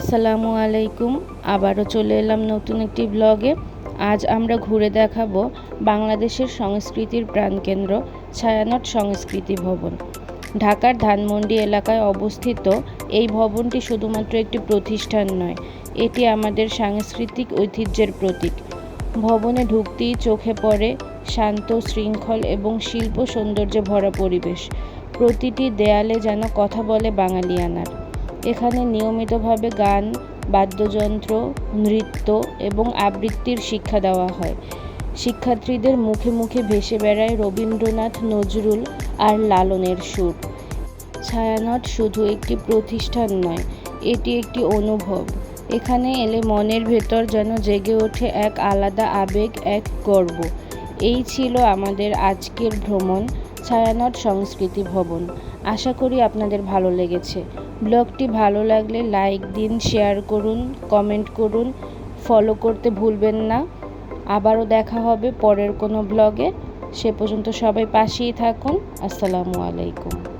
আসসালামু আলাইকুম। আবারও চলে এলাম নতুন একটি ব্লগে। আজ আমরা ঘুরে দেখাবো বাংলাদেশের সংস্কৃতির প্রাণকেন্দ্র ছায়ানট সংস্কৃতি ভবন। ঢাকার ধানমন্ডি এলাকায় অবস্থিত এই ভবনটি শুধুমাত্র একটি প্রতিষ্ঠান নয়, এটি আমাদের সাংস্কৃতিক ঐতিহ্যের প্রতীক। ভবনে ঢুকতেই চোখে পড়ে শান্ত শৃঙ্খল এবং শিল্প সৌন্দর্যে ভরা পরিবেশ। প্রতিটি দেয়ালে যেন কথা বলে বাঙালিয়ানার। এখানে নিয়মিতভাবে গান, বাদ্যযন্ত্র, নৃত্য এবং আবৃত্তির শিক্ষা দেওয়া হয়। শিক্ষার্থীদের মুখে মুখে ভেসে বেড়ায় রবীন্দ্রনাথ নজরুল আর লালনের সুর। ছায়ানট শুধু একটি প্রতিষ্ঠান নয়, এটি একটি অনুভব। এখানে এলে মনের ভেতর যেন জেগে ওঠে এক আলাদা আবেগ, এক গর্ব। এই ছিল আমাদের আজকের ভ্রমণ। ছায়ানট সংস্কৃতি ভবন। আশা করি আপনাদের ভালো লেগেছে। ব্লগটি ভালো লাগলে লাইক দিন, শেয়ার করুন, কমেন্ট করুন, ফলো করতে ভুলবেন না। আবারও দেখা হবে পরের কোনো ব্লগে। সে পর্যন্ত সবাই পাশেই থাকুন। আসসালামু আলাইকুম।